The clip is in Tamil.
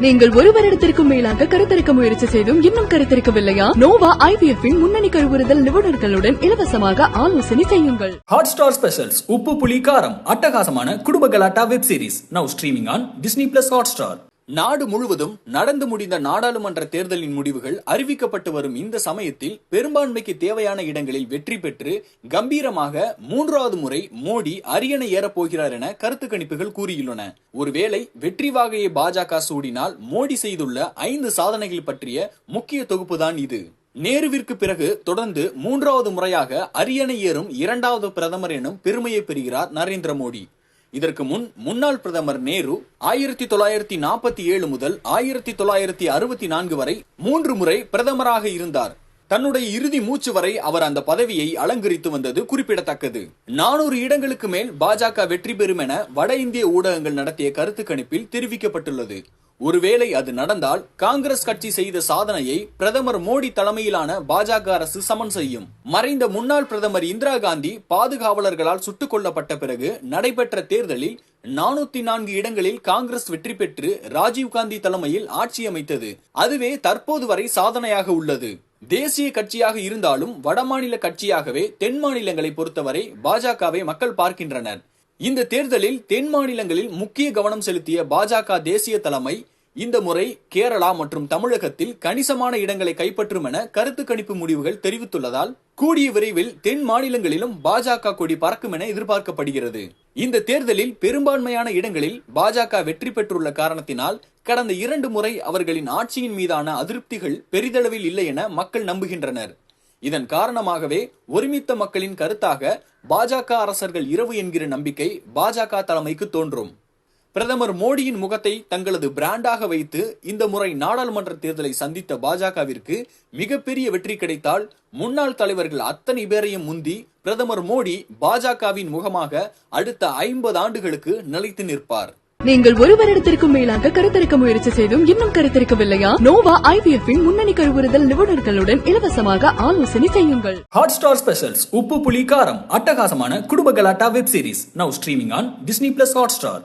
நீங்கள் ஒரு வருடத்திற்கும் மேலாக கருத்தரிக்க முயற்சி செய்தும் இன்னும் கருத்தரிக்கவில்லையா? நோவா ஐவிஎஃப் முன்னணி கருவுறுதல் நிபுணர்களுடன் இலவசமாக ஆலோசனை செய்யுங்கள். ஹாட் ஸ்டார் ஸ்பெஷல்ஸ் உப்பு புளி காரம் அட்டகாசமான குடும்ப கலாட்டா web series now streaming on Disney plus Hotstar நாடு முழுவதும் நடந்து முடிந்த நாடாளுமன்ற தேர்தலின் முடிவுகள் அறிவிக்கப்பட்டு வரும் இந்த சமயத்தில் பெரும்பான்மைக்கு தேவையான இடங்களில் வெற்றி பெற்று கம்பீரமாக மூன்றாவது முறை மோடி அரியணை ஏறப்போகிறார் என கருத்து கணிப்புகள் கூறியுள்ளன. ஒருவேளை வெற்றி வாகையை பாஜக சூடினால் மோடி செய்துள்ள ஐந்து சாதனைகள் பற்றிய முக்கிய தொகுப்புதான் இது. நேருவிற்கு பிறகு தொடர்ந்து மூன்றாவது முறையாக அரியணை ஏறும் இரண்டாவது பிரதமர் எனும் பெருமையை பெறுகிறார் நரேந்திர மோடி. இதற்கு முன் முன்னாள் பிரதமர் நேரு ஆயிரத்தி தொள்ளாயிரத்தி நாற்பத்தி ஏழு முதல் ஆயிரத்தி தொள்ளாயிரத்தி அறுபத்தி நான்கு வரை மூன்று முறை பிரதமராக இருந்தார். தன்னுடைய இறுதி மூச்சு வரை அவர் அந்த பதவியை அலங்கரித்து வந்தது குறிப்பிடத்தக்கது. நானூறு இடங்களுக்கு மேல் பாஜக வெற்றி பெறும் என வட இந்திய ஊடகங்கள் நடத்திய கருத்து கணிப்பில் தெரிவிக்கப்பட்டுள்ளது. ஒருவேளை அது நடந்தால் காங்கிரஸ் கட்சி செய்த சாதனையை பிரதமர் மோடி தலைமையிலான பாஜக அரசு சமன் செய்யும். மறைந்த முன்னாள் பிரதமர் இந்திரா காந்தி பாதுகாவலர்களால் சுட்டுக் கொல்லப்பட்ட பிறகு நடைபெற்ற தேர்தலில் நானூத்தி நான்கு இடங்களில் காங்கிரஸ் வெற்றி பெற்று ராஜீவ்காந்தி தலைமையில் ஆட்சி அமைத்தது. அதுவே தற்போது வரை சாதனையாக உள்ளது. தேசிய கட்சியாக இருந்தாலும் வடமாநில கட்சியாகவே தென் மாநிலங்களை பொறுத்தவரை பாஜகவை மக்கள் பார்க்கின்றனர். இந்த தேர்தலில் தென் மாநிலங்களில் முக்கிய கவனம் செலுத்திய பாஜக தேசிய தலைமை இந்த முறை கேரளா மற்றும் தமிழகத்தில் கணிசமான இடங்களை கைப்பற்றும் என கருத்து கணிப்பு முடிவுகள் தெரிவித்துள்ளதால் கூடிய விரைவில் தென் மாநிலங்களிலும் பாஜக கொடி பறக்கும் என எதிர்பார்க்கப்படுகிறது. இந்த தேர்தலில் பெரும்பான்மையான இடங்களில் பாஜக வெற்றி பெற்றுள்ள காரணத்தினால் கடந்த இரண்டு முறை அவர்களின் ஆட்சியின் மீதான அதிருப்திகள் பெரிதளவில் இல்லை என மக்கள் நம்புகின்றனர். இதன் காரணமாகவே ஒருமித்த மக்களின் கருத்தாக பாஜக அரசர்கள் இரவு என்கிற நம்பிக்கை பாஜக தலைமைக்கு தோன்றும். பிரதமர் மோடியின் முகத்தை தங்களது பிராண்டாக வைத்து இந்த முறை நாடாளுமன்ற தேர்தலை சந்தித்த பாஜகவிற்கு மிகப்பெரிய வெற்றி கிடைத்தால் முன்னாள் தலைவர்கள் அத்தனை பேரையும் முந்தி பிரதமர் மோடி பாஜகவின் முகமாக அடுத்த ஐம்பது ஆண்டுகளுக்கு நிலைத்து நிற்பார். நீங்கள் ஒரு வருடத்திற்கும் மேலாக கருத்தரிக்க முயற்சி செய்தும் இன்னும் கருத்தரிக்கவில்லையா? நோவா ஐவிஎஃப் இன் முன்னணி கருவுறுதல் நிபுணர்களுடன் இலவசமாக ஆலோசனை செய்யுங்கள். ஹாட் ஸ்டார் ஸ்பெஷல்ஸ் உப்பு புளி காரம் அட்டகாசமான குடும்ப கலாட்டா web series now streaming on Disney plus Hotstar